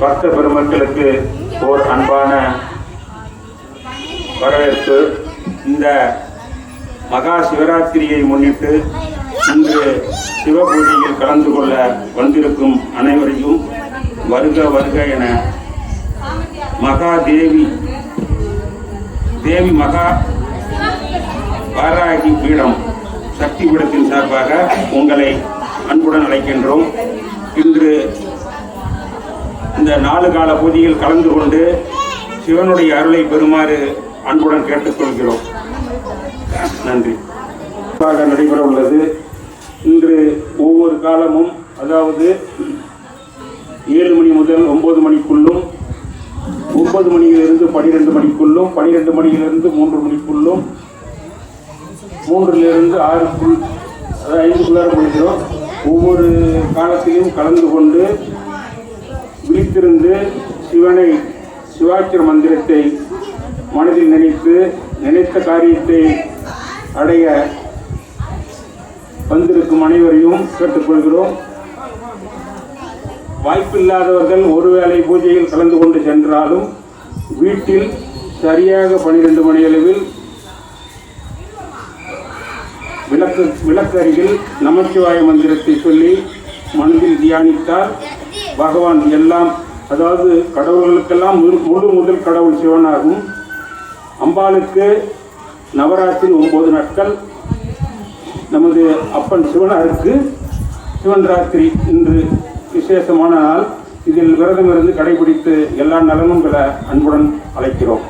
பக்த பெருமக்களுக்கு ஓர் அன்பான வரவேற்பு. இந்த மகா சிவராத்திரியை முன்னிட்டு இன்று சிவபூஜையில் கலந்து கொள்ள வந்திருக்கும் அனைவரையும் வருக வருக என மகா தேவி தேவி மகா வாராகி பீடம் சக்தி பீடத்தின் சார்பாக உங்களை அன்புடன் அழைக்கின்றோம். இன்று இந்த நாலு கால பூஜையில் கலந்து கொண்டு சிவனுடைய அருளை பெறுமாறு அன்புடன் கேட்டுக்கொள்கிறோம். நன்றி. நடைபெற உள்ளது. இன்று ஒவ்வொரு காலமும் அதாவது ஏழு மணி முதல் ஒன்பது மணிக்குள்ளும் ஒன்பது மணியிலிருந்து பனிரெண்டு மணிக்குள்ளும் பனிரெண்டு மணியிலிருந்து மூன்று மணிக்குள்ளும் மூன்றிலிருந்து ஆறுக்குள் அதாவது ஐந்துக்குள்ளார முடிக்கிறோம் ஒவ்வொரு காலத்திலும் கலந்து கொண்டு விழித்திருந்து சிவனை சிவாட்சர மந்திரத்தை மனதில் நினைத்து நினைத்த காரியத்தை அடைய வந்திருக்கும் அனைவரையும் கேட்டுக்கொள்கிறோம். வாய்ப்பில்லாதவர்கள் ஒருவேளை பூஜையில் கலந்து கொண்டு சென்றாலும் வீட்டில் சரியாக பனிரெண்டு மணி அளவில் விளக்கு விளக்கருகில் நமச்சிவாய மந்திரத்தை சொல்லி மனதில் தியானித்தால் பகவான் எல்லாம் அதாவது கடவுள்களுக்கெல்லாம் முழு முதல் கடவுள் சிவனாகும். அம்பாளுக்கு நவராத்திரி ஒன்பது நாட்கள். நமது அப்பன் சிவனாருக்கு சிவன் ராத்திரி இன்று விசேஷமான நாள். இதில் விரதம் இருந்து கடைபிடித்து எல்லா நலனும் பெற அன்புடன் அழைக்கிறோம்.